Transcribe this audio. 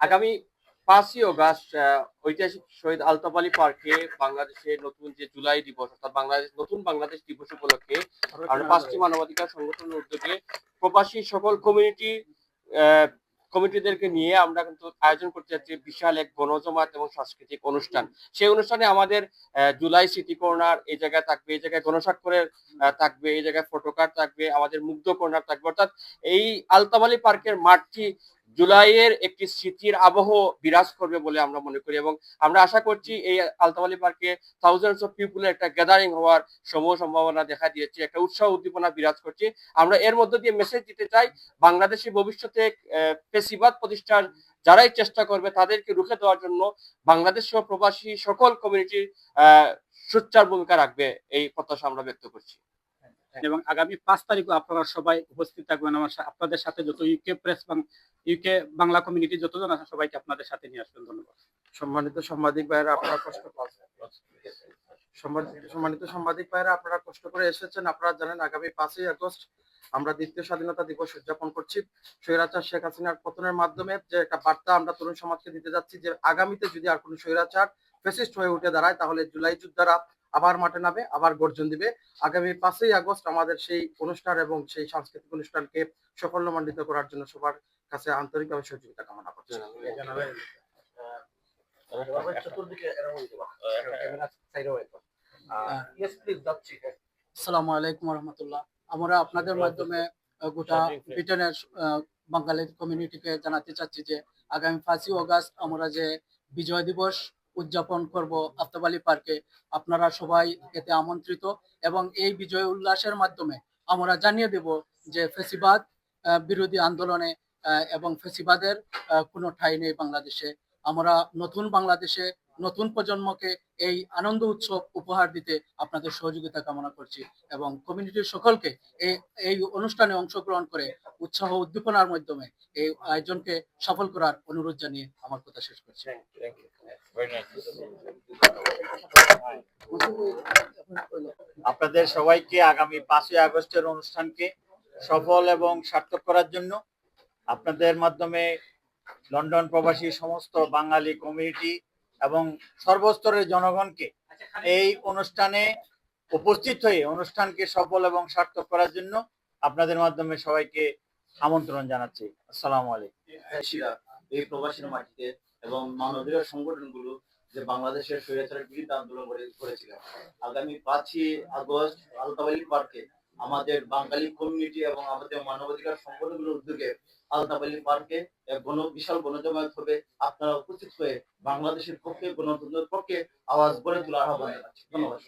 আগামী পাঁচই অগাস্ট ঐতিহাসিক শহীদ আলতাফ আলী পার্কে বাংলাদেশের নতুন যে জুলাই দিবস অর্থাৎ বাংলাদেশ নতুন বাংলাদেশ দিবস উপলক্ষে আমরা পাঁচটি মানবাধিকার সংগঠনের উদ্যোগে প্রবাসী সকল কমিউনিটি কমিটিদেরকে নিয়ে আমরা কিন্তু আয়োজন করতে যাচ্ছি বিশাল এক গণজমাত এবং সাংস্কৃতিক অনুষ্ঠান। সেই অনুষ্ঠানে আমাদের জুলাই স্মৃতি কর্নার এই জায়গায় থাকবে এই জায়গায় গণস্বাক্ষরের থাকবে এই জায়গায় ফটোকার্ড থাকবে আমাদের মুগ্ধ কর্নার থাকবে। অর্থাৎ এই আলতাফ আলী পার্কের মাঠটি জুলাইয়ের একটি স্মৃতির আবহ বিরাজ করবে বলে আমরা মনে করি এবং আমরা আশা করছি এই আলতাফ আলী পার্কে থাউজেন্ডস অফ পিপুলের একটা গ্যাদারিং হওয়ার সমূহ সম্ভাবনা দেখা দিয়েছে, একটা উৎসাহ উদ্দীপনা বিরাজ করছে। আমরা এর মধ্য দিয়ে মেসেজ দিতে চাই, বাংলাদেশি ভবিষ্যতে ফেসিবাদ প্রতিষ্ঠার যারাই চেষ্টা করবে তাদেরকে রুখে দেওয়ার জন্য বাংলাদেশ সহ প্রবাসী সকল কমিউনিটি সোচ্চার ভূমিকা রাখবে এই প্রত্যাশা আমরা ব্যক্ত করছি। এবং আগামী পাঁচ তারিখও আপনারা সবাই উপস্থিত থাকবেন আমার আপনাদের সাথে যত UK press UK Bangla community যতজন আছে সবাইকে আপনাদের সাথে নিয়ে আসবেন, ধন্যবাদ। সম্মানিত সাংবাদিক ভাইরা আপনারা কষ্ট সম্মানিত সম্মানিত সাংবাদিক ভাইরা আপনারা কষ্ট করে এসেছেন। আপনারা জানেন, আগামী পাঁচই আগস্ট আমরা দ্বিতীয় স্বাধীনতা দিবস উদযাপন করছি। স্বৈরাচার শেখ হাসিনার পতনের মাধ্যমে যে একটা বার্তা আমরা তরুণ সমাজকে দিতে যাচ্ছি যে, আগামীতে যদি আর কোনো স্বৈরাচার ফেসিস্ট হয়ে উঠে দাঁড়ায়, তাহলে জুলাই যোদ্ধারা আবার মাঠে নামে আবার গর্জন দিবে। আগামী পাঁচই আগস্ট আমাদের সেই অনুষ্ঠান এবং সেই সাংস্কৃতিক অনুষ্ঠানকে সাফল্যমণ্ডিত করার জন্য সবার কাছে আন্তরিকভাবে সহযোগিতা কামনা করছি। আসসালামু আলাইকুম রহমতুল্লাহ আমরা আপনাদের মাধ্যমে গোটা ব্রিটেনের বাঙালি কমিউনিটিকে জানাতে চাচ্ছি যে আগামী পাঁচই অগাস্ট আমরা যে বিজয় দিবস উদযাপন করব আফতাবালি পার্কে। আপনারা সবাই এতে আমন্ত্রিত এবং এই বিজয় উল্লাসের মাধ্যমে আমরা জানিয়ে দেব যে ফেসিবাদ বিরোধী আন্দোলনে এবং ফেসিবাদের কোনো ঠাই নেই বাংলাদেশে। আমরা নতুন বাংলাদেশে নতুন প্রজন্মকে এই আনন্দ উৎসব উপহার দিতে আপনাদের সহযোগিতা কামনা করছি এবং কমিউনিটির সকলকে এই এই অনুষ্ঠানে অংশগ্রহণ করে উৎসাহ উদ্দীপনার মাধ্যমে এই আয়োজনকে সফল করার অনুরোধ জানিয়ে আমার কথা শেষ করছি। আপনাদের সবাইকে আগামী পাঁচই আগস্টের অনুষ্ঠানকে সফল এবং সার্থক করার জন্য আপনাদের মাধ্যমে লন্ডন প্রবাসী সমস্ত বাঙালি কমিউনিটি এবং সর্বস্তরের জনগণকে এই অনুষ্ঠানে উপস্থিত হয়ে অনুষ্ঠানকে সফল এবং সার্থক করার জন্য আপনাদের মাধ্যমে সবাইকে আমন্ত্রণ জানাচ্ছি। আসসালামু আলাইকুম। এই প্রবাসীর মাটিতে এবং মানবাধিকার সংগঠনগুলো যে বাংলাদেশের স্বৈরাচারের বিরুদ্ধে আন্দোলন করে- করেছিল আগামী পাঁচই আগস্ট আলতাবালি পার্কে আমাদের বাঙালি কমিউনিটি এবং আমাদের মানবাধিকার সংগঠনগুলোর উদ্যোগে আলতাবালি পার্কে এক গণ, বিশাল গণজমায়েত হবে। আপনারা উপস্থিত হয়ে বাংলাদেশের পক্ষে, গণতন্ত্রের পক্ষে আওয়াজ গড়ে তোলার আহ্বান জানাচ্ছি। ধন্যবাদ।